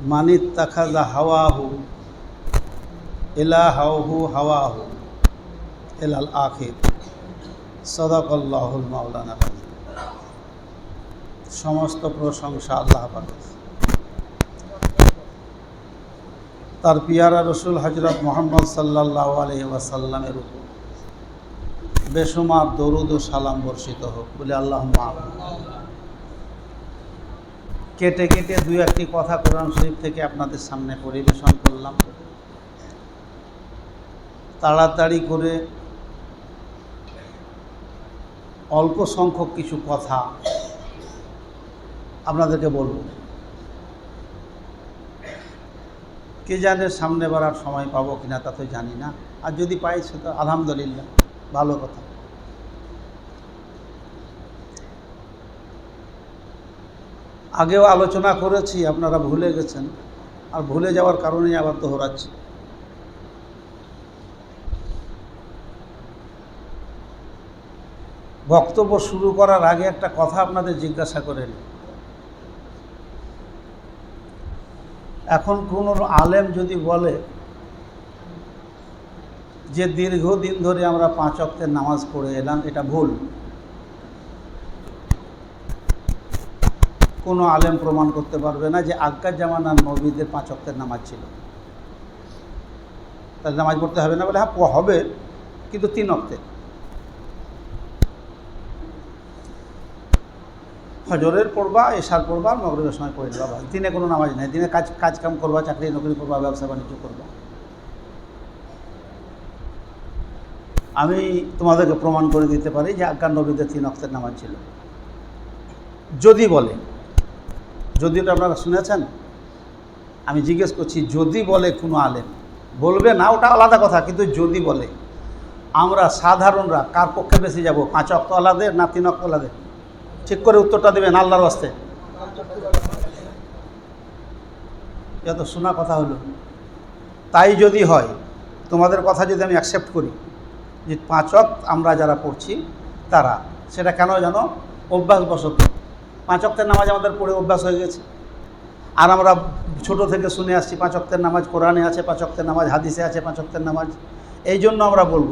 মানিত তাখাজা হাওয়াহু ইলাহাহু হাওয়াহু, এলাল আখির। সদাকল্লাহুল মাওলানা সমস্ত প্রশংসা আল্লাহ তার পিয়ারা রসুল হজরত মোহাম্মদ সাল্লাহ আলহি উপর বেসুমার দরুদ ও সালাম বর্ষিত হোক বলে আল্লাহ মাফ কেটে কেটে দুই একটি কথা কোরআন শরীফ থেকে আপনাদের সামনে পরিবেশন করলাম। তাড়াতাড়ি করে অল্প সংখ্যক কিছু কথা আপনাদেরকে বলব। কে জানে সামনে বাড়ার সময় পাবো কিনা তা তো জানি না। আর যদি পাই সেটা আলহামদুলিল্লাহ, ভালো কথা। আগেও আলোচনা করেছি, আপনারা ভুলে গেছেন। আর ভুলে যাওয়ার কারণেই আবার দোহরাচ্ছি। বক্তব্য শুরু করার আগে একটা কথা আপনাদের জিজ্ঞাসা করে নিই। এখন কোনো আলেম যদি বলে যে দীর্ঘদিন ধরে আমরা পাঁচ অক্টের নামাজ পড়ে এলাম, এটা ভুল। কোনো আলেম প্রমাণ করতে পারবে না যে আজ্ঞার জামানার নবীদের পাঁচ অক্টের নামাজ ছিল। তাহলে নামাজ পড়তে হবে না বলে হ্যাঁ হবে, কিন্তু তিন অক্টের ফজরের পড়বা, এশার পড়বা মগরবের সময় পড়ে যাবা। দিনে কোনো নামাজ নেই। দিনে কাজ কাজ কাম করবা, চাকরি নকরি করবা, ব্যবসা বাণিজ্য করবা। আমি তোমাদেরকে প্রমাণ করে দিতে পারি যে আজ্ঞান নবীদের তিন অক্তের নামাজ ছিল। যদি বলে যদি ওটা আপনারা শুনেছেন, আমি জিজ্ঞেস করছি, যদি বলে কোনো আলেম, বলবে না, ওটা আলাদা কথা, কিন্তু যদি বলে, আমরা সাধারণরা কার পক্ষে বেশি যাব, পাঁচ অক্ত আলাদের না তিন অক্ত আলাদের? ঠিক করে উত্তরটা দেবেন আল্লাহর বাস্তে যত শোনা কথা হলো। তাই যদি হয়, তোমাদের কথা যদি আমি অ্যাকসেপ্ট করি, যে পাঁচক আমরা যারা পড়ছি, তারা, সেটা কেন জানো অভ্যাসবশত পাঁচক্তের নামাজ আমাদের পড়ে অভ্যাস হয়ে গেছে। আর আমরা ছোট থেকে শুনে আসছি, পাঁচ পাঁচক্তের নামাজ কোরআনে আছে, পাঁচ পাঁচক্তের নামাজ হাদিসে আছে, পাঁচ পাঁচক্তের নামাজ। এই জন্য আমরা বলব।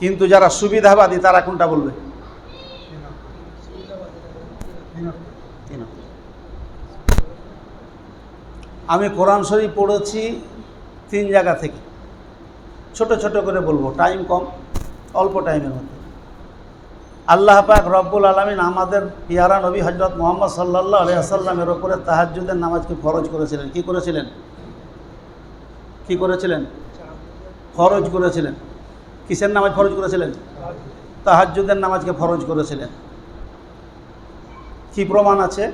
কিন্তু যারা সুবিধাবাদী, তারা কোনটা বলবে। আমি কোরআন শরীফ পড়েছি তিন জায়গা থেকে। ছোট ছোট করে বলব, টাইম কম, অল্প টাইমের মধ্যে। আল্লাহ পাক রব্বুল আলমিন আমাদের পিয়ারা নবী হজরত মোহাম্মদ সাল্লাহ আলি আসাল্লামের ওপরে তাহাজুদের নামাজকে ফরজ করেছিলেন। কি করেছিলেন? কি করেছিলেন? ফরজ করেছিলেন। কিসের নামাজ ফরজ করেছিলেন? তাহাজুদের নামাজকে ফরজ করেছিলেন। কি প্রমাণ আছে?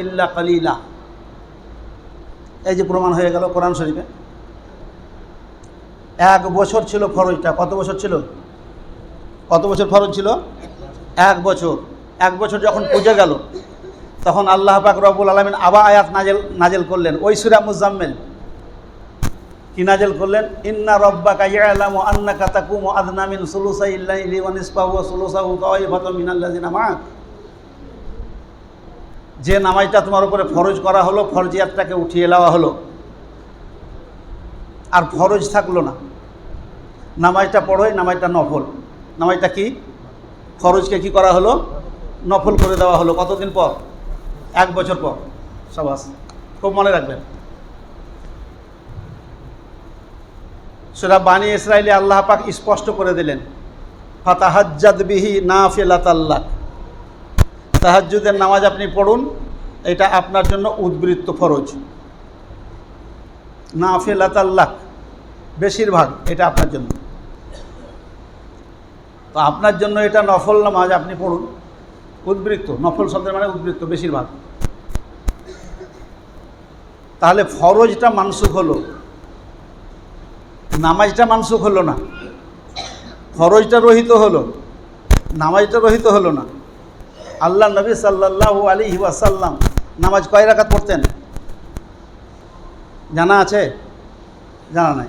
ইল্লা এই যে প্রমাণ হয়ে গেল কোরআন শরীফে। এক বছর ছিল ফরজটা। কত বছর ছিল? কত বছর ফরজ ছিল? এক বছর। এক বছর যখন পুজো গেল, তখন আল্লাহ পাক রব্বুল আলমিন আবা আয়াত নাজেল নাজেল করলেন। ওই সুরা মুজাম্মেল। কি নাজেল করলেন? ইন্না রব্বাকা ইয়ালামু আন্না তাকুমু আদনা মিন সুলুসা ইল্লাইলি ওয়া নিসফাহু ওয়া সুলুসাহু তাওয়াইফাতুম মিনাল্লাযিনা মাআক। যে নামাজটা তোমার উপরে ফরজ করা হলো, ফরজিয়াতটাকে উঠিয়ে নেওয়া হলো। আর ফরজ থাকল না। নামাজটা পড়োই নামাজটা নফল। নামাজটা কি? ফরজকে কি করা হলো? নফল করে দেওয়া হলো। কতদিন পর? এক বছর পর। সবাস, খুব মনে রাখবেন। সেটা বাণী ইসরায়েলি আল্লাহ পাক স্পষ্ট করে দিলেন, ফাতাহাজ্জাদ বিহি না ফেলাতাল্লাহ তাহাজ্জুদের নামাজ আপনি পড়ুন, এটা আপনার জন্য উদ্বৃত্ত ফরজ। না ফেলাতাল্লাহ বেশিরভাগ, এটা আপনার জন্য। তো আপনার জন্য এটা নফল নামাজ, আপনি পড়ুন। উদ্বৃত্ত, নফল শব্দের মানে উদ্বৃত্ত, বেশিরভাগ। তাহলে ফরজটা মানসুখ হলো। নামাজটা মানসুখ হলো না। ফরজটা রহিত হলো। নামাজটা রহিত হলো না। আল্লাহ নবী সাল্লাল্লাহু আলাইহি ওয়াসাল্লাম নামাজ কয় রাকাত পড়তেন? জানা আছে? জানা নাই।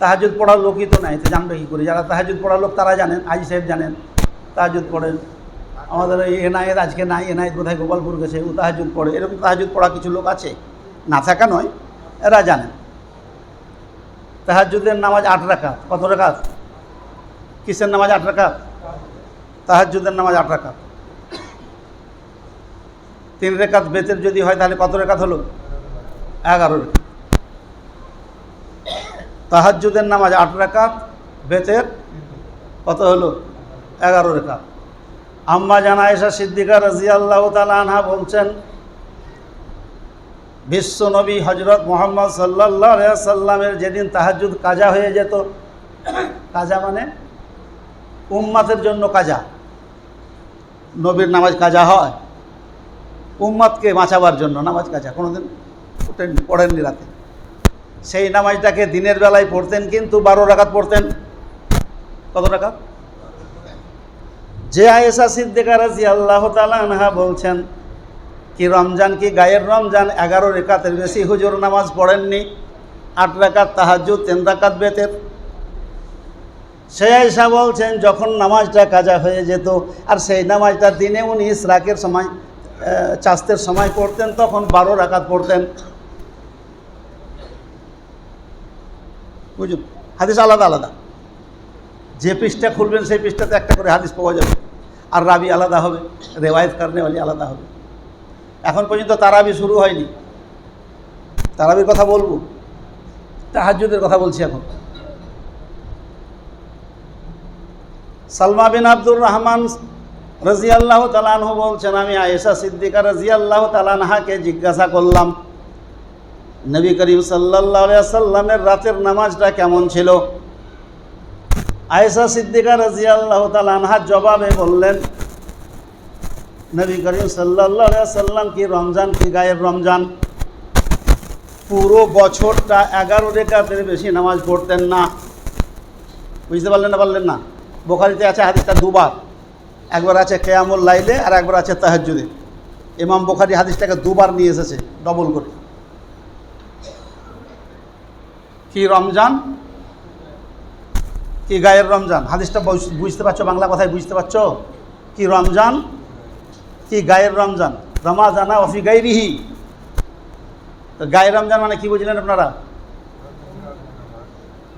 তাহাজুদ পড়ার লোকই তো নাই, তো জানবে কী করে? যারা তাহাজুদ পড়ার লোক তারা জানেন, আজি সাহেব জানেন তাহাজুদ পড়েন। আমাদের এই এনায়েত আজকে নাই, এনায়েত কোথায় গোপালপুর গেছে, ও তাহাজুদ পড়ে। এরকম তাহাজুদ পড়া কিছু লোক আছে? না থাকা নয়, এরা জানেন। তাহাজুদের নামাজ আট রাকাত, কত রাকাত? কিসের নামাজ আট রাকাত? তাহাজুদের নামাজ আট রাকাত। তিন রেখাত বেতের যদি হয়, তাহলে কত রেখাত হলো? এগারো রেখাত তাহাজুদের নামাজ আট রেখাত বেতের কত হলো? এগারো রেখাত আম্মা জানা এসা সিদ্দিকা রাজি আল্লাহ আনহা বলছেন, বিশ্ব নবী হজরত মোহাম্মদ সাল্লাহ যেদিন তাহাজুদ কাজা হয়ে যেত, কাজা মানে উম্মাতের জন্য কাজা। নবীর নামাজ কাজা হয়। উম্মাদকে বাঁচাবার জন্য নামাজ কাজা। কোনোদিন পড়েননি রাতে। সেই নামাজটাকে দিনের বেলায় পড়তেন কিন্তু বারো রাকাত পড়তেন। কত টাকা যে আয়েসা সিদ্দিকা রাজি আল্লাহ তালাহা বলছেন, কি রমজান কি গায়ের রমজান? এগারো রেখাতের বেশি হুজুর নামাজ পড়েননি। আট রাকাত তাহাজুদ তিন রাকাত বেতের। সে আয়সা বলছেন, যখন নামাজটা কাজা হয়ে যেত, আর সেই নামাজটা দিনে উনি ইসরাকের সময় চাস্তের সময় পড়তেন, তখন বারো রাকাত পড়তেন। বুঝুন? হাদিস আলাদা আলাদা। যে পৃষ্ঠা খুলবেন, সেই পৃষ্ঠাতে একটা করে হাদিস পাওয়া যাবে। আর রাবি আলাদা হবে, রেওয়ায়ত কারণেওয়ালি আলাদা হবে। এখন পর্যন্ত তারাবি শুরু হয়নি। তারাবির কথা বলব? তাহাজুদের কথা বলছি এখন। সালমা বিন আব্দুর রহমান রাজি আল্লাহ তালানহু বলছেন, আমি আয়েশা সিদ্দিকা রাজি আল্লাহ তালানহাকে জিজ্ঞাসা করলাম নবী করিম সাল্লাহ সাল্লামের রাতের নামাজটা কেমন ছিল? আয়েশা সিদ্দিকা রাজি আল্লাহ জবাবে বললেন, নবী করিম সাল্লাহ সাল্লাম কি রমজান কি গায়ের রমজান? পুরো বছরটা এগারো রেখাতের বেশি নামাজ পড়তেন না। বুঝতে পারলেন না পারলেন না? বোখারিতে আছে হাদিসটা দুবার। একবার আছে কেয়ামুল লাইলে আর একবার আছে তাহাজুদে ইমাম বোখারি হাদিসটাকে দুবার নিয়ে এসেছে ডবল করে। কি রমজান? কি গায়ের রমজান? হাদিসটা বুঝতে পারছ? বাংলা কথায় বুঝতে পারছ? কি রমজান? কি গায়ের রমজান? রমাজানা অফি গাইরিহি তো গায়ের রমজান মানে কি বুঝলেন আপনারা?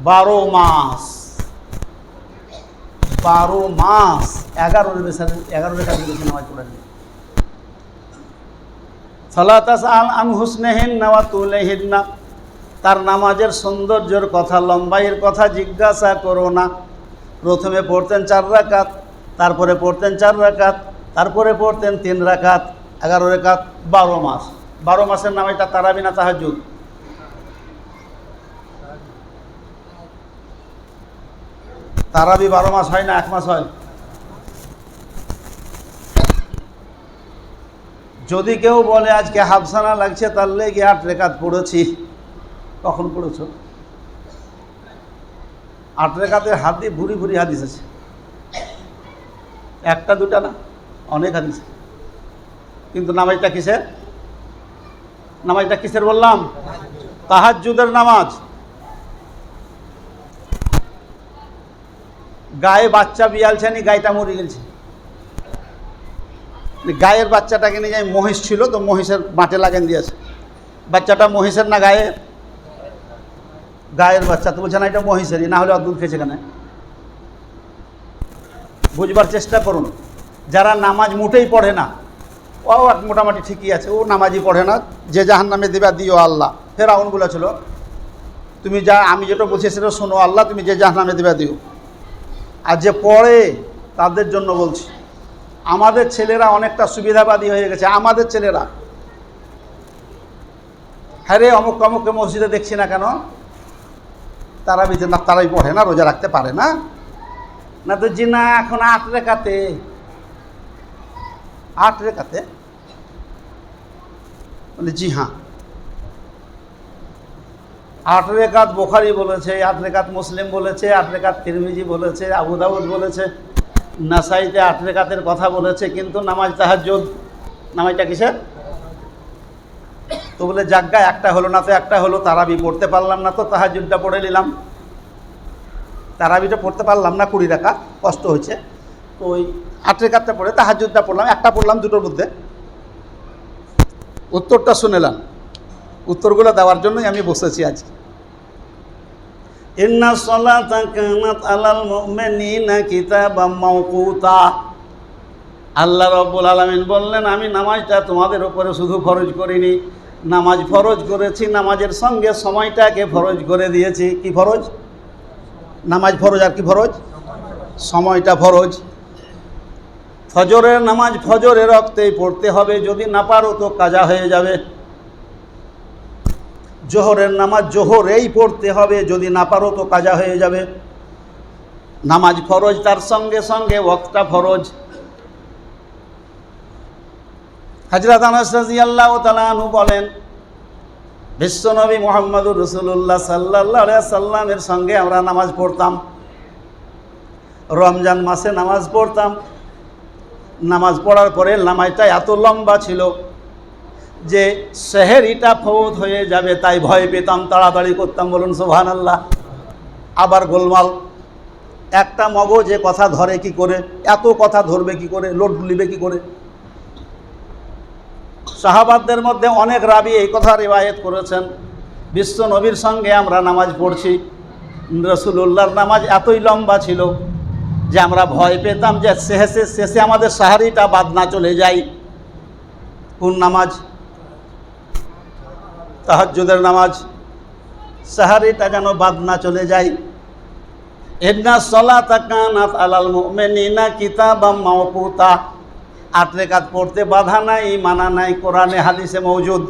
বারো মাস। বারো মাস। এগারো বেশি এগারো রেখার বেশি নামাজ পড়েন ফলাতাস আল আন হুসনেহিন না। তার নামাজের সৌন্দর্যের কথা, লম্বাইয়ের কথা জিজ্ঞাসা করো না। প্রথমে পড়তেন চার রাকাত, তারপরে পড়তেন চার রাকাত, তারপরে পড়তেন তিন রাকাত, এগারো রেখাত বারো মাস। বারো মাসের নাম এটা তারাবিনা তাহাজুদ তারাবি বারো মাস হয় না, এক মাস হয়? যদি কেউ বলে, আজকে হাফসানা লাগছে, তার লেগে আট রেখাত পড়েছি। কখন পড়েছ? আট রেখাতে দিয়ে ভুরি ভুরি হাদিস আছে। একটা, দুটা না? অনেক হাদিস। কিন্তু নামাজটা কিসের? নামাজটা কিসের বললাম? তাহাজ্জুদের নামাজ। গায়ে বাচ্চা বিয়ালছানি গাইটা মরে গেছে। গায়ের বাচ্চাটাকে নিয়ে যাই মহিষ ছিল, তো মহিষের মাঠে লাগেন দিয়েছে। বাচ্চাটা মহিষের না গায়ে গায়ের বাচ্চা, তো বলছে না, এটা মহিষেরই না হলে আর দুধ খেয়েছে কেন? বুঝবার চেষ্টা করুন। যারা নামাজ মোটেই পড়ে না ও মোটামুটি ঠিকই আছে, ও নামাজই পড়ে না, যে জাহান নামে দেবা দিও আল্লাহ। ফের আউনগুলো ছিল, তুমি যা, আমি যেটা বলছি সেটা শোনো আল্লাহ, তুমি যে জাহান নামে দেবা দিও। আর যে পড়ে, তাদের জন্য বলছি, আমাদের ছেলেরা অনেকটা সুবিধাবাদী হয়ে গেছে, আমাদের ছেলেরা। হ্যাঁ রে, অমুক অমুককে মসজিদে দেখছি না কেন? তারা বিতে না তারাই পড়ে না, রোজা রাখতে পারে না। না তো জি না এখন আট রেখাতে। আট রেখাতে? বলে, জি হ্যাঁ। আট রেখাত বোখারি বলেছে, আট রেখাত মুসলিম বলেছে, আট রেখাত তিরমিজি বলেছে, আবু দাউদ বলেছে, নাসাইতে আট রেখাতের কথা বলেছে, কিন্তু নামাজ তাহার তাহাজ্জুদ, নামাজটা কিসের? তো বলে জাজ্ঞা একটা হলো না তো একটা হলো, তারাবি পড়তে পারলাম না তো তাহাজুদটা পড়ে নিলাম। তারাবিটা পড়তে পারলাম না, কুড়ি টাকা কষ্ট হয়েছে। তো ওই আট রেখাতটা পড়ে তাহাজুদটা পড়লাম, একটা পড়লাম দুটোর মধ্যে। উত্তরটা শুনেলাম। উত্তরগুলো দেওয়ার জন্যই আমি বসেছি মাওকুতা। আল্লাহ রব্বুল আলামিন বললেন, আমি নামাজটা তোমাদের উপরে শুধু খরচ করিনি। নামাজ ফরজ করেছি, নামাজের সঙ্গে সময়টাকে ফরজ করে দিয়েছি। কি ফরজ? নামাজ ফরজ আর কি ফরজ? সময়টা ফরজ। ফজরের নামাজ ফজরের রক্তেই পড়তে হবে, যদি না পারো তো কাজা হয়ে যাবে। জোহরের নামাজ জোহরেই পড়তে হবে, যদি না পারো তো কাজা হয়ে যাবে। নামাজ ফরজ তার সঙ্গে সঙ্গে, ওয়াক্তটা ফরজ। হাজরত আনাস রাদিয়াল্লাহু তাআলা আনহু বলেন, বিশ্বনবী মোহাম্মদুর রসুল্লাহ সাল্লাহ সাল্লামের সঙ্গে আমরা নামাজ পড়তাম। রমজান মাসে নামাজ পড়তাম। নামাজ পড়ার পরে নামাজটা এত লম্বা ছিল যে সেহেরিটা ফৌত হয়ে যাবে, তাই ভয় পেতাম, তাড়াতাড়ি করতাম, বলুন সোহান আল্লাহ আবার গোলমাল। একটা মগজে কথা ধরে কি করে? এত কথা ধরবে কি করে? লোড লিবে কি করে? সাহাবাদদের মধ্যে অনেক রাবি এই কথা রিবায়েত করেছেন। বিশ্ব নবীর সঙ্গে আমরা নামাজ পড়ছি। রসুল্লাহর নামাজ এতই লম্বা ছিল যে আমরা ভয় পেতাম যে শেষে শেষে আমাদের সাহারিটা বাদ না চলে যায়। কোন নামাজ? তাহাজ্জুদের নামাজ। সাহারিটা যেন বাদ না চলে যায়। এডনা সলা তাকানাত আলাল মুমিনিনা কিতাবাম মাওকুতা। আট রেখাত পড়তে বাধা নাই, মানা নাই, কোরআনে, হাদিসে মৌজুদ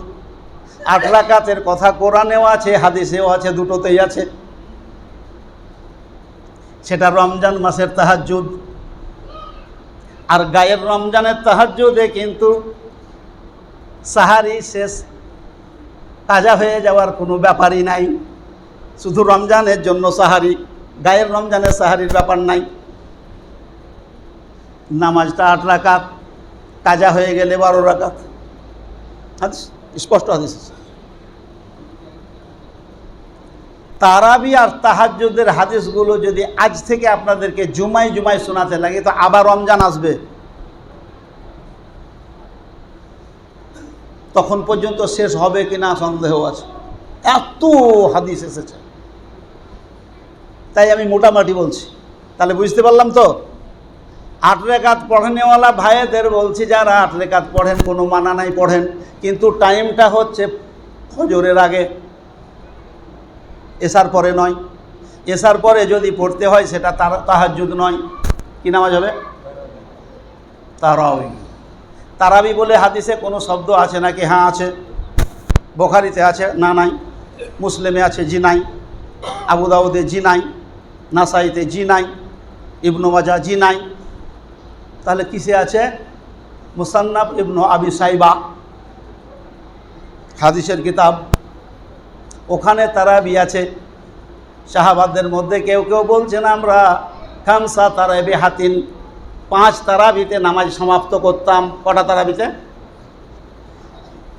আট রাকাতের কথা কোরআনেও আছে, হাদিসেও আছে, দুটোতেই আছে। সেটা রমজান মাসের তাহাজ্জুদ। আর গায়ের রমজানের তাহাজ্জুদে কিন্তু সাহারি শেষ, তাজা হয়ে যাওয়ার কোনো ব্যাপারই নাই। শুধু রমজানের জন্য সাহারি গায়ের রমজানের সাহারির ব্যাপার নাই। নামাজটা আট রাকাত। কাজা হয়ে গেলে বারো রাকাত। হাদিস, স্পষ্ট হাদিস। তারাবি আর তাহাজ্জুদের হাদিসগুলো যদি আজ থেকে আপনাদেরকে জুমাই জুমাই শোনাতে লাগে, তো আবার রমজান আসবে। তখন পর্যন্ত শেষ হবে কি না সন্দেহ আছে। এত হাদিস এসেছে। তাই আমি মোটামুটি বলছি। তাহলে বুঝতে পারলাম তো? আট রেখাত পড়েনেওয়ালা ভাইয়েদের বলছি, যারা আট রেখাত পড়েন, কোনো মানা নাই পড়েন। কিন্তু টাইমটা হচ্ছে ফজরের আগে। এসার পরে নয়। এসার পরে যদি পড়তে হয়, সেটা তার তাহাজুদ নয়। কি নামাজ হবে? তারাবি। তারাবি বলে হাদিসে কোনো শব্দ আছে নাকি? হ্যাঁ আছে। বোখারিতে আছে? না, নাই। মুসলিমে আছে? জি, নাই। আবু দাউদে জি, নাই। নাসাইতে জি, নাই। ইবনু মাজা জি, নাই। তাহলে কিসে আছে? মুসান্নাব ইবনু আবি সাইবা। হাদিসের কিতাব। ওখানে তারাবি আছে। শাহাবাদদের মধ্যে কেউ কেউ বলছেন, আমরা খামসা তারাবি হাতিন। পাঁচ তারাবিতে নামাজ সমাপ্ত করতাম। কটা তারাবিতে?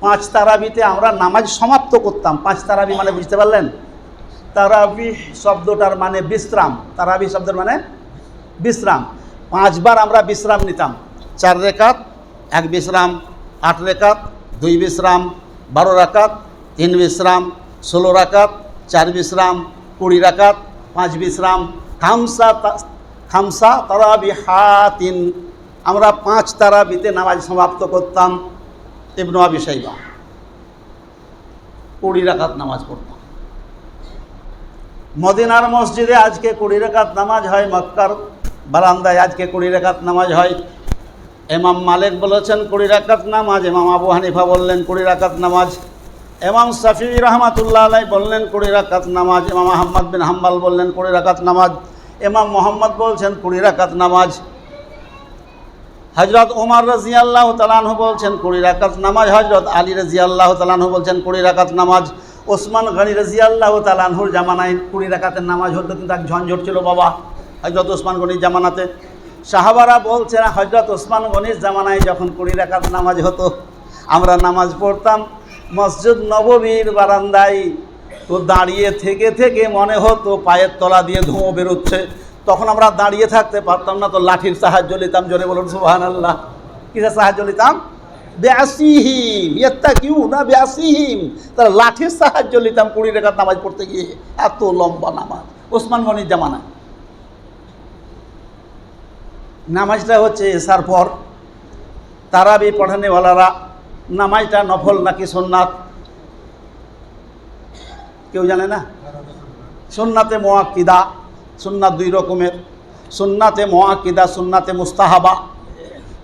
পাঁচ তারাবিতে আমরা নামাজ সমাপ্ত করতাম। পাঁচ তারাবি মানে বুঝতে পারলেন? তারাবি শব্দটার মানে বিশ্রাম। তারাবি শব্দের মানে বিশ্রাম। পাঁচবার আমরা বিশ্রাম নিতাম। চার রেখাত, এক বিশ্রাম, আট রেখাত, দুই বিশ্রাম, বারো রাকাত তিন বিশ্রাম, ষোলো রাকাত চার বিশ্রাম, কুড়ি রাকাত পাঁচ বিশ্রাম। খামসা খামসা তারাবি হাতিন। আমরা পাঁচ তারাবিতে নামাজ সমাপ্ত করতাম ইবনু আবি সাইবা কুড়ি রাকাত নামাজ পড়তাম। মদিনার মসজিদে আজকে কুড়ি রেখাত নামাজ হয় মক্কার বারান্দায় আজকে কুড়ি রেখাত নামাজ হয়। এমাম মালিক বলেছেন, কুড়ি রাকাত নামাজ। এমাম আবু হানিফা বললেন, কুড়ি রাকাত নামাজ। এমাম সাফি রহমাতুল্লাহ আলাই বললেন, কুড়ি রাকাত নামাজ। এমাম আহম্মদ বিন হাম্বাল বললেন, কুড়ি রাকাত নামাজ। এমাম মোহাম্মদ বলছেন, কুড়ি রাকাত নামাজ। হজরত উমার রাজিয়াল্লাহ তালানহু বলছেন, কুড়ি রাকাত নামাজ। হজরত আলী রাজিয়াল্লাহ তালানহু বলছেন, কুড়ি রাকাত নামাজ। ওসমান গনি রাজিয়াল্লাহ তালানহুর জামানায় কুড়ি রাকাতের নামাজ হতো, কিন্তু এক ঝঞ্ঝট ছিল, বাবা। হজরত ওসমান গনির জামানাতে। সাহাবারা বলছেন হজরত ওসমান গনির জামানায় যখন কুড়ি রাকাত নামাজ হতো, আমরা নামাজ পড়তাম মসজিদ নববীর বারান্দায়। তো দাঁড়িয়ে থেকে থেকে মনে হতো পায়ের তলা দিয়ে ধোঁয়া বেরোচ্ছে। তখন আমরা দাঁড়িয়ে থাকতে পারতাম না, তো লাঠির সাহায্য নিতাম। জোরে বলুন সুবাহান আল্লাহ কিসের সাহায্য নিতাম? ব্যাসিহিম ইয়ত্তা কিউ না ব্যাসিহিম তারা লাঠির সাহায্য নিতাম কুড়ি রেখার নামাজ পড়তে গিয়ে। এত লম্বা নামাজ, ওসমান গনির জামানা নামাজটা হচ্ছে এসার পর। তারাবি পড়ানেওয়ালারা, নামাজটা নফল নাকি সোননাথ কেউ জানে না? সুন্নাতে মোয়াক্কিদা সুন্নাত দুই রকমের। সুন্নাতে মোয়াক্কিদা সুন্নাতে মুস্তাহাবা।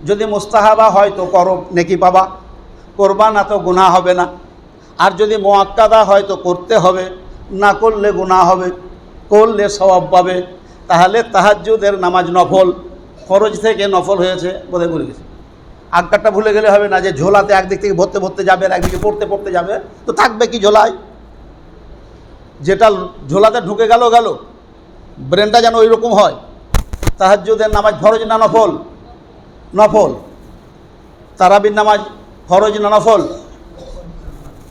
যদি মুস্তাহাবা হয় তো করো, নেকি পাবা। করবা না তো গুনাহ হবে না। আর যদি মোয়াক্কাদা হয় তো করতে হবে। না করলে গুনাহ হবে, করলে সওয়াব পাবে। তাহলে তাহাজ্জুদের নামাজ নফল। ফরজ থেকে নফল হয়েছে বোধহয় ভুলে গেছে। আজ্ঞাটা ভুলে গেলে হবে না যে ঝোলাতে একদিক থেকে ভরতে ভরতে যাবে আর একদিকে পড়তে পড়তে যাবে। তো থাকবে কি ঝোলায় যেটা ঝোলাতে ঢুকে গেল গেল, ব্রেনটা যেন ওই রকম হয়, তাহাজ্জুদের নামাজ ফরজ না নফল? নফল। তারাবির নামাজ ফরজ না নফল?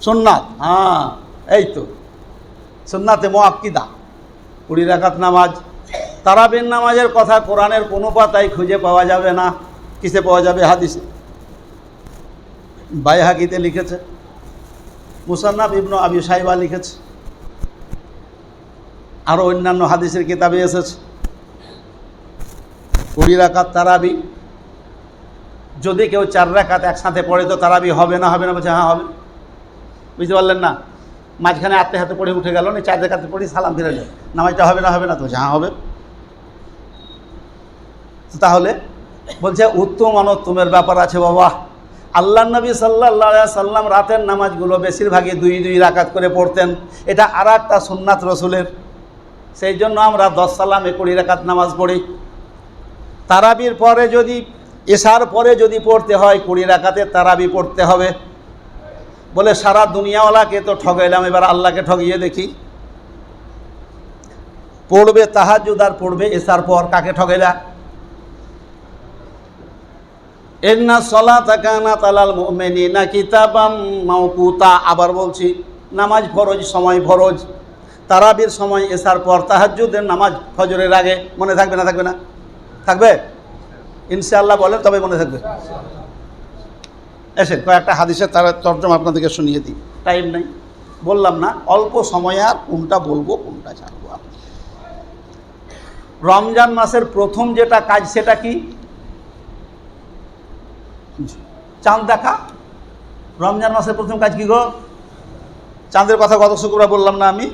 সুন্নাত। হ্যাঁ এই তো। সুন্নাতে মোয়াক্কিদা কুড়ি রাকাত নামাজ তারাবির নামাজের কথা কোরআনের কোনো পাতায় খুঁজে পাওয়া যাবে না। কিসে পাওয়া যাবে? হাদিসে। বাইহাকিতে লিখেছে। মুসান্নাফ ইবনু আবি সাইবা লিখেছে। আরও অন্যান্য হাদিসের কিতাবে এসেছে। কুড়ি রাকাত তারাবি। যদি কেউ চার রাকাত একসাথে পড়ে তো তারাবি হবে না হবে না? বলছে হ্যাঁ হবে। বুঝতে পারলেন না? মাঝখানে আত্মে হাতে পড়ে উঠে গেল না চার রেখাতে পড়ে, সালাম ফিরে যায় নামাজটা হবে না হবে না? তো হ্যাঁ হবে। তাহলে বলছে, উত্তম অনত্তমের ব্যাপার আছে বাবা। আল্লাহ নবী সাল্লাহ সাল্লাম রাতের নামাজগুলো বেশিরভাগই দুই দুই রাকাত করে পড়তেন। এটা আর একটা সুন্নাত রসুলের। সেই জন্য আমরা দশ সালামে কুড়ি রাকাত নামাজ পড়ি। তারাবির পরে যদি, এশার পরে যদি পড়তে হয়, কুড়ি রাকাতে তারাবি পড়তে হবে। বলে, সারা দুনিয়াওয়ালাকে তো ঠগাইলাম, এবার আল্লাহকে ঠগিয়ে দেখি। পড়বে তাহাজুদ আর পড়বে এসার পর কাকে ঠগাইলা? এন্না সলা তাকানা তালাল মোমেনিনা কিতাবাম মাউকুতা আবার বলছি, নামাজ ফরজ, সময় ফরজ। তারাবির সময় এসার পর তাহাজ্জুদের নামাজ ফজরের আগে। মনে থাকবে না থাকবে না? থাকবে? ইনশাআল্লাহ বলেন, তবে মনে থাকবে। এসে কয়েকটা হাদিসের তারা তর্জমা আপনাদেরকে শুনিয়ে দিই। টাইম নেই। বললাম না, অল্প সময়ে আর কোনটা বলব, কোনটা ছাড়বো। রমজান মাসের প্রথম যেটা কাজ সেটা কি? চাঁদ দেখা রমজান মাসের প্রথম কাজ কি গো চাঁদের কথা গত শুক্রবার বললাম না আমি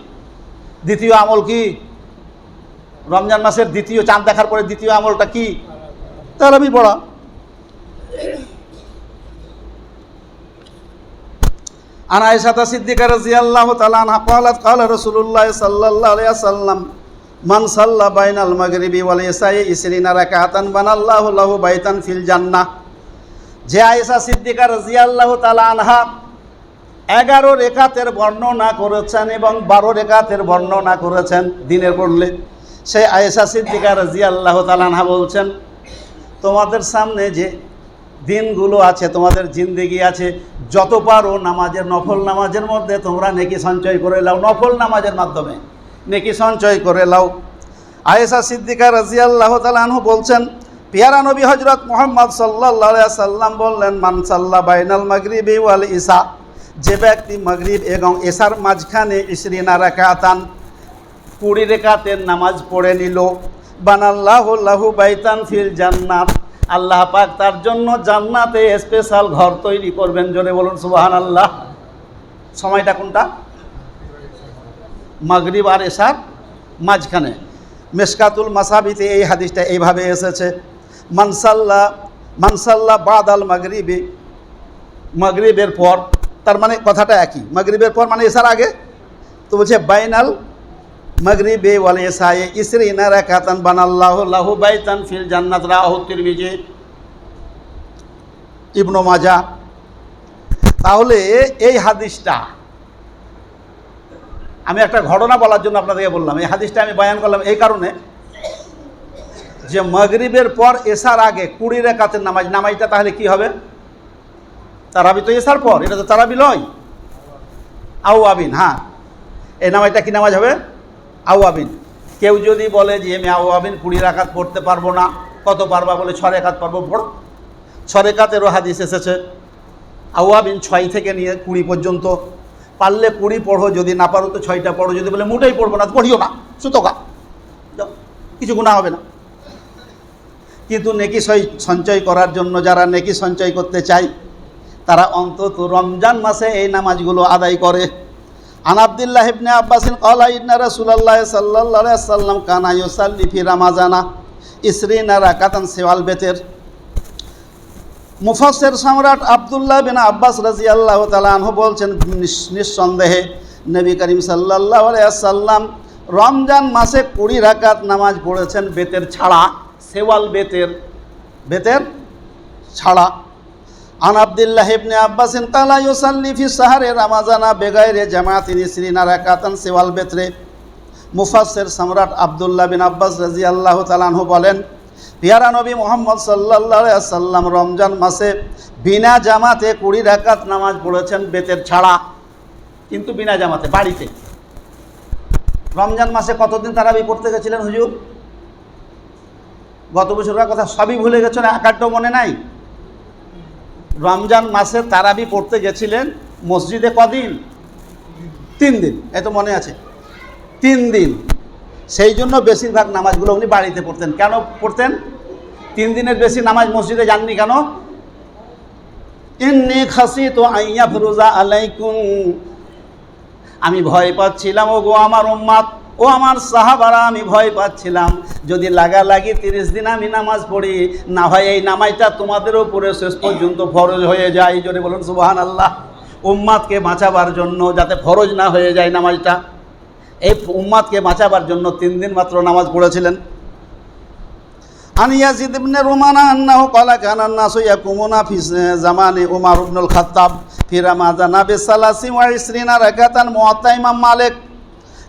দ্বিতীয় আমল কি রমজান মাসের দ্বিতীয় চাঁদ দেখার পরে দ্বিতীয় আমলটা কি তারাবি পড়া عن عائشة صديقة رضي الله تعالى عنها قالت قال رسول الله صلى الله عليه وسلم من صلى بين المغرب والعشاء عشرين ركعة بنى الله له بيتا في الجنة যে আয়েশা সিদ্দিকা রাজিয়াল্লাহ তালা আনহা এগারো রেখাতের বর্ণনা করেছেন এবং বারো রেখাতের বর্ণনা করেছেন দিনের পড়লে। সেই আয়েশা সিদ্দিকা রাজিয়াল্লাহ তালা আনহা বলছেন, তোমাদের সামনে যে দিনগুলো আছে, তোমাদের জিন্দেগি আছে, যত পারো নামাজের নফল নামাজের মধ্যে তোমরা নেকি সঞ্চয় করে লাও। নফল নামাজের মাধ্যমে নেকি সঞ্চয় করে লাও। আয়েশা সিদ্দিকা রাজিয়াল্লাহ তালাহু বলছেন পিয়ারা নবী হজরত মোহাম্মদ সাল্লাম বললেন মানসাল্লাহ বাইনাল মাগরিবি ওয়াল ইসা যে ব্যক্তি মাগরিব এবং এসার মাঝখানে ইসরিনা রাকাতান, কুড়ি রেখাতের নামাজ পড়ে নিল। বানাল্লাহ লাহু বাইতান ফিল জান্নাত। আল্লাহ পাক তার জন্য জান্নাতে স্পেশাল ঘর তৈরি করবেন। জোরে বলুন সুবাহান আল্লাহ সময়টা কোনটা? মাগরিব আর এসার মাঝখানে। মেসকাতুল মাসাবিতে এই হাদিসটা এইভাবে এসেছে। মানসাল্লা মানসাল্লা বাদ আল মাগরিবি, মাগরিবের পর, তার মানে কথাটা একই। মাগরিবের পর মানে এসার আগে? তো বলছে, বাইনাল মগরিবে ওয়ালে সায়ে ইসরিনা রাকাতান বানাল্লাহু লাহু বাইতান ফিল জান্নাত, রাহু তিরমিজি, ইবনু মাজা। তাহলে এই হাদিসটা, আমি একটা ঘটনা বলার জন্য আপনাদেরকে বললাম, এই হাদিসটা আমি বয়ান করলাম এই কারণে যে মগরিবের পর এসার আগে কুড়ি রেখাতের নামাজ, নামাজটা তাহলে কি হবে? তারাবি তো এসার পর, এটা তো তারাবি নয়। আউ আবিন হ্যাঁ। এই নামাজটা কি নামাজ হবে? আউয়াবিন। কেউ যদি বলে যে, আমি আওয়াবিন কুড়ি রাখাত পড়তে পারব না। কত পারবা? বলে ছ রেখাত পারব, পড়ো। ছ রেখাতেরও হাদিস এসেছে। আওয়াবিন ছয় থেকে নিয়ে কুড়ি পর্যন্ত। পারলে কুড়ি পড়ো, যদি না পারো তো ছয়টা পড়ো। যদি বলে মোটেই পড়ব না পড়িও না। সুতোকা। কিছু গুণা হবে না। কিন্তু নেকি সঞ্চয় করার জন্য যারা নেকি সঞ্চয় করতে চায়, তারা অন্তত রমজান মাসে এই নামাজগুলো আদায় করে। আন আব্দুল্লাহ ইবনে আব্বাসিন ক্বালা, ইন্না রাসূলুল্লাহ সাল্লাল্লাহু আলাইহি সাল্লাম কানা ইউসাল্লি ফি রামাজানা ইসরিনা রাকাতান সিওয়াল বেতের। মুফাসসির সম্রাট আব্দুল্লাহ বিন আব্বাস রাদিয়াল্লাহু তাআলা আনহু বলছেন নিঃসন্দেহে নবী করিম সাল্লাল্লাহু আলাইহি সাল্লাম রমজান মাসে কুড়ি রাকাত নামাজ পড়েছেন বেতের ছাড়া। সেওয়াল বেতের বেতের ছাড়া। আন আব্দুল্লাহ ইবনে আব্বাসিন কালা ইউসাল্লি ফি সাহারে রামাজানা বেগাইরে জামাতিন ইসরিনা রাকাতান সেওয়াল বেতরে। মুফাসসির সম্রাট আব্দুল্লাহ বিন আব্বাস রাদিয়াল্লাহু তাআলা আনহু বলেন, পিয়ারা নবী মোহাম্মদ আলাইহি সাল্লাম রমজান মাসে বিনা জামাতে কুড়ি রাকাত নামাজ পড়েছেন বেতের ছাড়া। কিন্তু বিনা জামাতে, বাড়িতে। রমজান মাসে কতদিন তারাবি পড়তে গেছিলেন হুজুর? গত বছরের কথা সবই ভুলে গেছেন একারটাও মনে নাই? রমজান মাসে তারাবি পড়তে গেছিলেন মসজিদে কদিন? তিন দিন এত মনে আছে। তিন দিন। সেই জন্য বেশিরভাগ নামাজগুলো উনি বাড়িতে পড়তেন। কেন পড়তেন? তিন দিনের বেশি নামাজ মসজিদে যাননি কেন? ইন্নি খাসি তো আইয়া ফিরোজা আলাইকুম। আমি ভয় পাচ্ছিলাম ও গো আমার উম্মাদ। ও আমার সাহাবারা, আমি ভয় পাচ্ছিলাম। যদি লাগা লাগি তিরিশ দিন আমি নামাজ পড়ি, না হয় এই নামাজটা তোমাদের উপরে শেষ পর্যন্ত ফরজ হয়ে যায়। এই জন্য বলুন সুবাহান আল্লাহ উম্মাদকে বাঁচাবার জন্য যাতে ফরজ না হয়ে যায় নামাজটা। এই উম্মাদকে বাঁচাবার জন্য তিন দিন মাত্র নামাজ পড়েছিলেন। আনিয়া ইয়াজিদ ইবনে রুমানা আন্নাহু কালা কানা নাসু ইয়াকুমুনা ফি জামানি উমার ইবনুল খাত্তাব ফি রামাদান বিসালাসি ওয়া ইসরিনা রাকাতান মুআত্তা ইমাম মালিক।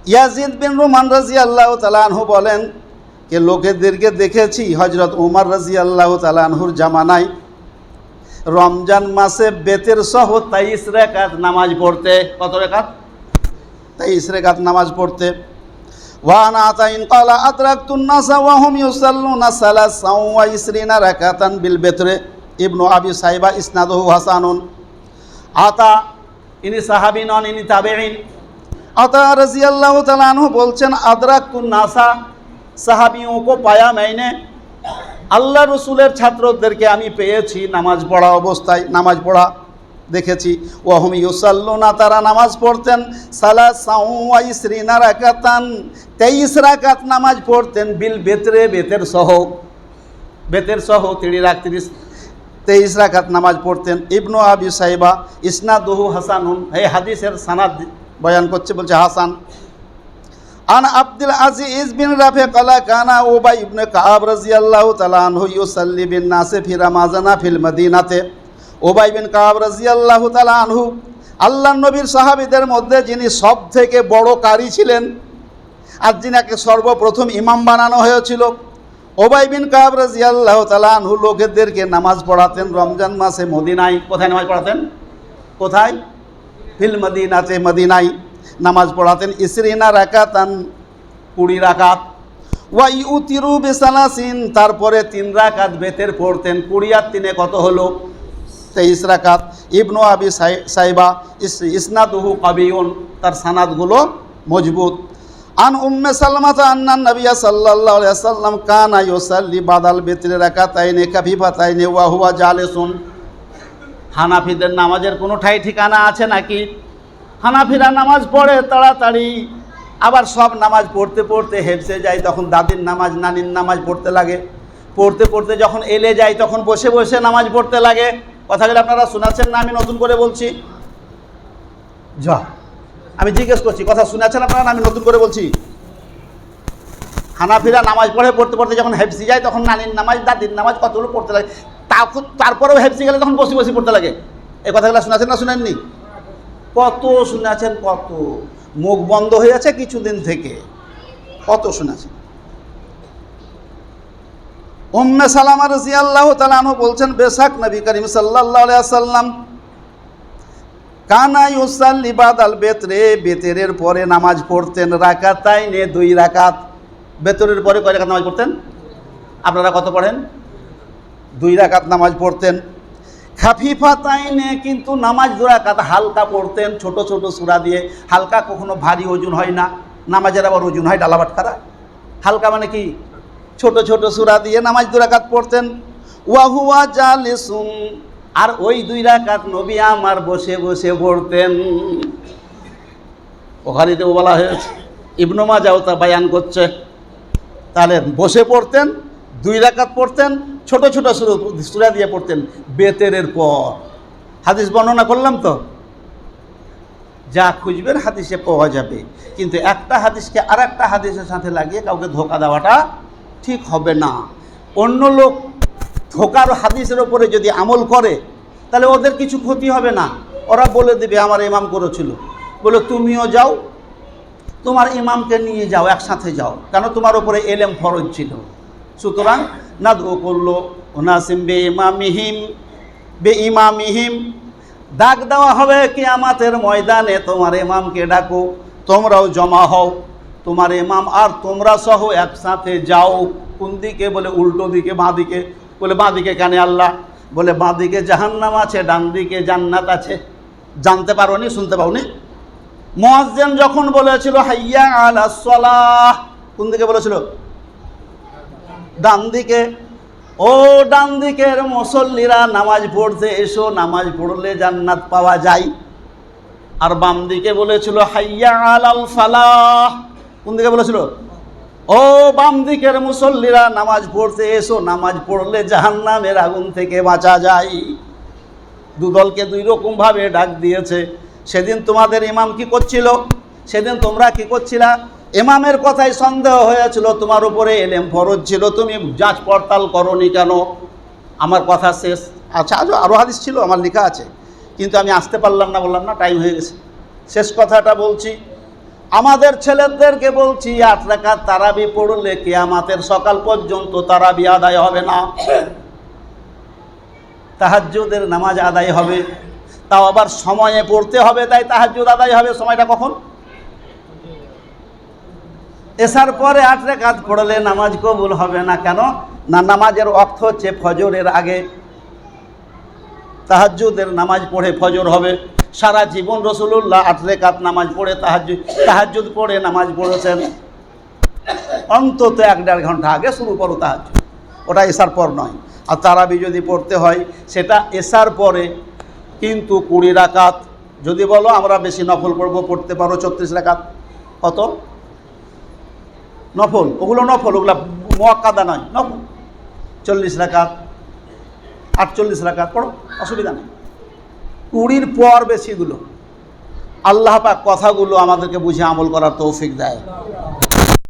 ইয়াজিদ বিন রুমান রাজি আল্লাহ তালানহু বলেন কে লোকেদেরকে দেখেছি হজরত উমার রাজি আল্লাহ তালাহুর জামানায় রমজান মাসে বেতের সহ তেইশ রেখাত নামাজ পড়তে, কত রেখাত? তেইশ রেখাত নামাজ পড়তে। ওয়ান আতাইন কলা আতরাক্তুন নাসা ওয়াহুম ইউসাল্লুনা সালাস ওয়া ইসরিনা রাকাতান বিল বেতরে। ইবনু আবি সাইবা ইসনাদহু হাসানুন। আতা, ইনি সাহাবিন ইনি তাবেইন अता रजी अल्लाह तु বলছেন আদরাক নাসা সাহাবিওকে পায়া মাইনে। আল্লাহ রসুলের ছাত্রদেরকে আমি পেয়েছি নামাজ পড়া অবস্থায়, নামাজ পড়া দেখেছি। ওহম ইউসাল্লুনা, তারা নামাজ পড়তেন। সালা সাউসরিনা রাকাতান, তেইশ রাকাত নামাজ পড়তেন। বিল বেতরে, বেতের সহ বেতের সহ তিরি রাত্রিশ তেইশ রাকাত নামাজ পড়তেন। ইবনু আবি সাইবা, ইসনাদহু হাসানুন, এই হাদিসের সানাদ বয়ান করছে, বলছে, হাসান, আন আব্দুল আজিজ বিন রাফে কালা কানা ওবাই ইবনে কাব রাদিয়াল্লাহু তাআলা আনহু ইউসাল্লি বিন নাসে ফি রামাজানা ফিল মদিনাতে। ওবাই বিন কাব রাদিয়াল্লাহু তাআলা আনহু, আল্লাহর নবীর সাহাবীদের মধ্যে যিনি সব থেকে বড় কারি ছিলেন আর যিনাকে সর্বপ্রথম ইমাম বানানো হয়েছিল ওবাই বিন কাব রাদিয়াল্লাহু তাআলা আনহু লোকেদেরকে নামাজ পড়াতেন রমজান মাসে মদিনায়। কোথায় নামাজ পড়াতেন? কোথায়? ফিল মদিনাতে মদিনায় নামাজ পড়াতেন ইসরিনা রাকাতান কুড়ি রাকাত। ওয়াই উতিরু বেসালাসিন, তারপরে তিন রাকাত বেতের পড়তেন। কুড়ি আর তিনে কত হলো? তেইশ রাকাত। ইবনু আবি সাই- সাইবা, ইস ইসনাদুহু কাবিউন, তার সানাদগুলো মজবুত। আন উম্মে সালমাতা আন্নান নবিয়া সাল্লাল্লাহু আলাইহি সাল্লাম কানা ইউসাল্লি বাদাল বেতরে রাকাতাইনে, কাফিফাতাইনে, ওয়া হুয়া জালিসুন। হানাফিদের নামাজের কোনো ঠাই ঠিকানা আছে নাকি? হানাফিরা নামাজ পড়ে তাড়াতাড়ি, আবার সব নামাজ পড়তে পড়তে হেপসে যায়, তখন দাদির নামাজ, নানির নামাজ পড়তে লাগে। পড়তে পড়তে যখন এলে যায়, তখন বসে বসে নামাজ পড়তে লাগে। কথাগুলো আপনারা শোনাচ্ছেন না? আমি নতুন করে বলছি। যা, আমি জিজ্ঞেস করছি, কথা শুনেছেন আপনারা আমি নতুন করে বলছি। হানাফিরা নামাজ পড়ে, পড়তে পড়তে যখন হেপসি যায়, তখন নানির নামাজ, দাদির নামাজ কতগুলো পড়তে লাগে? তখন তারপরেও হেপসি গেলে তখন বসে বসে পড়তে লাগে। এই কথাগুলো শোনাচ্ছেন না শুনেননি? কত শুনেছেন, কত। মুখ বন্ধ হয়ে আছে কিছুদিন থেকে। কত শুনেছেন? উম্মে সালামা রাজিয়াল্লাহু তাআলা আনহু বলছেন, বেশাক নবী করিম আলাইহি সাল্লাম কানা ইউসাল্লি বাদাল বেতরে, বেতেরের পরে নামাজ পড়তেন রাকাত রাকাতাইনে দুই রাকাত। বেতরের পরে কয় রাকাত নামাজ পড়তেন? আপনারা কত পড়েন? দুই রাকাত নামাজ পড়তেন। খাফিফা তাইনে কিন্তু নামাজ দু রাকাত হালকা পড়তেন, ছোট ছোট সুরা দিয়ে। হালকা কখনো ভারী ওজন হয় না, নামাজের আবার ওজন হয় ডালাবাট খারা হালকা মানে কি? ছোট ছোট সুরা দিয়ে নামাজ দু রাকাত পড়তেন। ওয়াহুয়া জালিসুম আর ওই দুই রাকাত নবী আমার বসে বসে পড়তেন। ওখানেতে বলা হয়েছে, ইবনু মাজাও তা বায়ান করছে। তাহলে বসে পড়তেন দুই রাকাত পড়তেন, ছোট ছোট সুর দিয়ে পড়তেন, বেতেরের পর। হাদিস বর্ণনা করলাম তো? যা খুঁজবেন হাদিসে পাওয়া যাবে। কিন্তু একটা হাদিসকে আর একটা হাদিসের সাথে লাগিয়ে কাউকে ধোকা দেওয়াটা ঠিক হবে না। অন্য লোক ধোকার হাদিসের ওপরে যদি আমল করে, তাহলে ওদের কিছু ক্ষতি হবে না। ওরা বলে দেবে, আমার ইমাম করেছিল। বলে, তুমিও যাও, তোমার ইমামকে নিয়ে যাও, একসাথে যাও। কেন? তোমার ওপরে এলেম ফরজ ছিল। সুতরাং নাদ করল। ওনাসিম বে ইমামিহিম বে ইমামিহিম ডাক দেওয়া হবে কি আমাদের ময়দানে, তোমার ইমামকে ডাকো, তোমরাও জমা হও। তোমার ইমাম আর তোমরা সহ একসাথে যাও। কোন দিকে? বলে উল্টো দিকে, বাঁ দিকে। বলে, বাঁ দিকে কানে আল্লাহ? বলে, বাঁ দিকে জাহান্নাম আছে, ডান দিকে জান্নাত আছে। জানতে পারো নি শুনতে পাওনি? মোয়াজ্জেম যখন বলেছিল, হাইয়া আলা সলাহ, কোন দিকে বলেছিল? ডান দিকে ও ডান দিকের মুসল্লিরা নামাজ পড়তে এসো, নামাজ পড়লে জান্নাত পাওয়া যায়। আর বাম দিকে বলেছিল, হাইয়া আলাল ফালাহ। কোন দিকে বলেছিল? ও বাম দিকের মুসল্লিরা নামাজ পড়তে এসো, নামাজ পড়লে জাহান্নামের আগুন থেকে বাঁচা যায়। দুদলকে দুই রকমভাবে ডাক দিয়েছে, সেদিন তোমাদের ইমাম কি করছিল? সেদিন তোমরা কি করছিলা? ইমামের কথাই সন্দেহ হয়েছিল, তোমার উপরে এলেম ফরজ ছিল, তুমি যাচ পড়তাল করনি কেন? আমার কথা শেষ। আচ্ছা আজও আরও হাদিস ছিল, আমার লেখা আছে। কিন্তু আমি আসতে পারলাম না, বললাম, না টাইম হয়ে গেছে। শেষ কথাটা বলছি, আমাদের ছেলেদেরকে বলছি, আট রাকাত তারাবি পড়লে কেয়ামাতের সকাল পর্যন্ত তারাবি আদায় হবে না। তাহাজ্জুদের নামাজ আদায় হবে, তাও আবার সময়ে পড়তে হবে, তাই তাহাজ্জুদ আদায় হবে। সময়টা কখন? এসার পরে আট রেখাত পড়লে নামাজ কবুল হবে না কেন? না নামাজের অর্থ হচ্ছে ফজরের আগে তাহাজ্জুদের নামাজ পড়ে ফজর হবে। সারা জীবন রসুল্লাহ আট রেখাত নামাজ পড়ে তাহাজ্জুদ তাহাজ্জুদ পড়ে নামাজ পড়েছেন। অন্তত এক দেড় ঘণ্টা আগে শুরু করো তাহাজ্জুদ। ওটা এসার পর নয়। আর তারাবি যদি পড়তে হয়, সেটা এসার পরে। কিন্তু কুড়ি রাকাত যদি বলো আমরা বেশি নফল পড়ব পড়তে পারো, ছত্রিশ রাকাত কত? নফল, ওগুলো নফল, ওগুলো মোয়াক্কাদা নয়, নফল। চল্লিশ রাকাত, আটচল্লিশ রাকাত, পড়ো, অসুবিধা নেই। কুড়ির পর বেশিগুলো আল্লাহ পাক কথাগুলো আমাদেরকে বুঝে আমল করার তৌফিক দেয়।